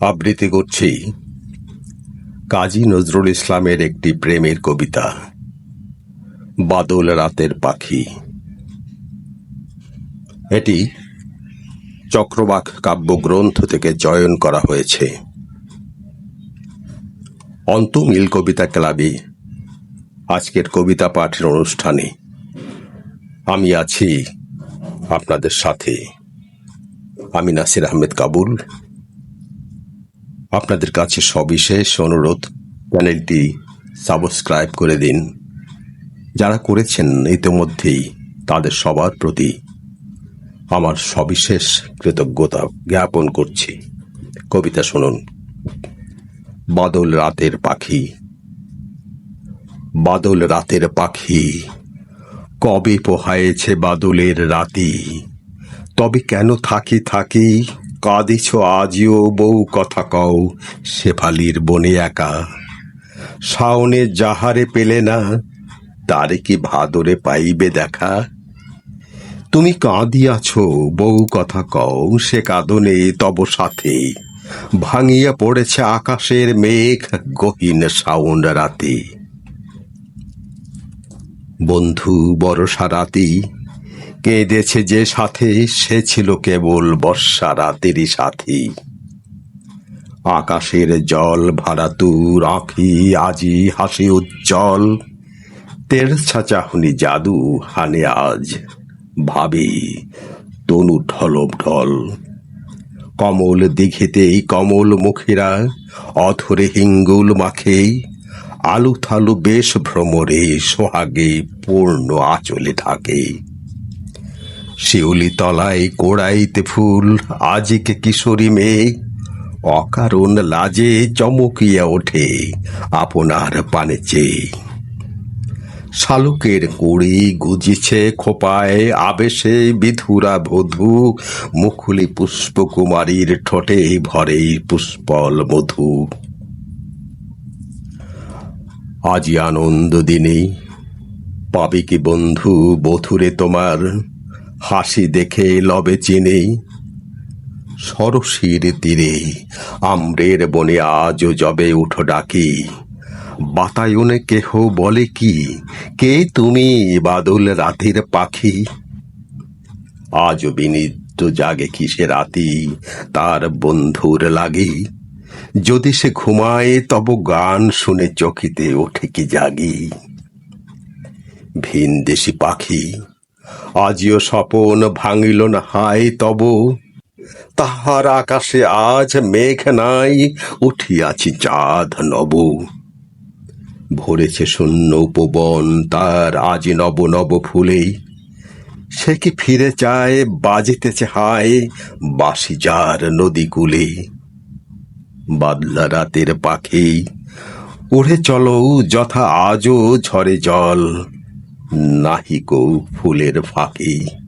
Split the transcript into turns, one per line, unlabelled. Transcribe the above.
আবৃত্তি করছি কাজী নজরুল ইসলামের একটি প্রেমের কবিতা, বাদল রাতের পাখি। এটি চক্রবাক কাব্যগ্রন্থ থেকে চয়ন করা হয়েছে। অন্তমিল কবিতা ক্লাবে আজকের কবিতা পাঠের অনুষ্ঠানে আমি আছি আপনাদের সাথে। আমি নাসির আহমেদ কাবুল। আপনাদের কাছে সবিশেষ অনুরোধ, চ্যানেলটি সাবস্ক্রাইব করে দিন। যারা করেছেন ইতিমধ্যেই তাদের সবার প্রতি আমার সবিশেষ কৃতজ্ঞতা জ্ঞাপন করছি। কবিতা শুনুন। বাদল রাতের পাখি। বাদল রাতের পাখি, কবে পোহায়েছে বাদলের রাতি? তবে কেন থাকি থাকি কাঁদিছ আজিও বউ কথা কও, শেফালির বনে একা। শাওনে যাহারে পেলে না, তারে কি ভাদরে পাইবে দেখা? তুমি কাঁদিয়াছ, বউ কথা কও, সে কাঁদনে তব সাথে। ভাঙিয়া পড়েছে আকাশের মেঘ, গহীন শাওন রাতে। বন্ধু বরসা রাতি কেঁদেছে যে সাথে সে ছিল কেবল বর্ষা রাতেরই সাথী। আকাশের জল ভারাতুর আঁখি আজি হাসি উজ্জ্বল। তেরছা চাহনি জাদু হানে আজ ভাবি, তনু ঢলব ঢল। কমল দিঘিতেই কমল মুখেরা অথরে হিঙ্গুল মাখেই আলু থালু বেশ ভ্রমরে সোহাগে পূর্ণ আঁচলে ঢাকে। শিউলি তলায় কোড়াইতে ফুল, আজিকে কিশোরী মেয়ে। অকারণ লাজে চমকিয়া ওঠে আপনার পানে চেয়ে। শালুকের কুড়ি গুজিছে খোপায়, আবেশে বিধুরা বধূ। মুকুলি পুষ্পকুমারীর ঠোঁটে ভরে পুষ্পল মধু। আজি আনন্দ দিনে পাবে কি বন্ধু বধুরে তোমার? হাসি দেখে লবে চিনে। সরসীর তীরে আম্রের বনে আজও জবে উঠো ডাকি। বাতায়নে কেহ বলে কি? কে তুমি বাদল রাতের পাখি? আজও বিনিদ্য জাগে কিসে রাতি? তার বন্ধুর লাগে। যদি সে ঘুমায়, তব গান শুনে চকিতে ওঠে কি জাগি। ভিন দেশি পাখি আজিও স্বপন ভাঙিল না হায় তব। তাহার আকাশে আজ মেঘ নাই, উঠিয়াছি চাঁদ নব। ভরেছে শূন্য উপবন তার আজ নব নব ফুলে সে কি ফিরে চায়, বাজিতেছে হায় বাসি যার নদী কূলে। বাদলা রাতের পাখি, উড়ে চলো যথা আজও ঝরে জল। নাহিকো ফুলের ফাঁকি।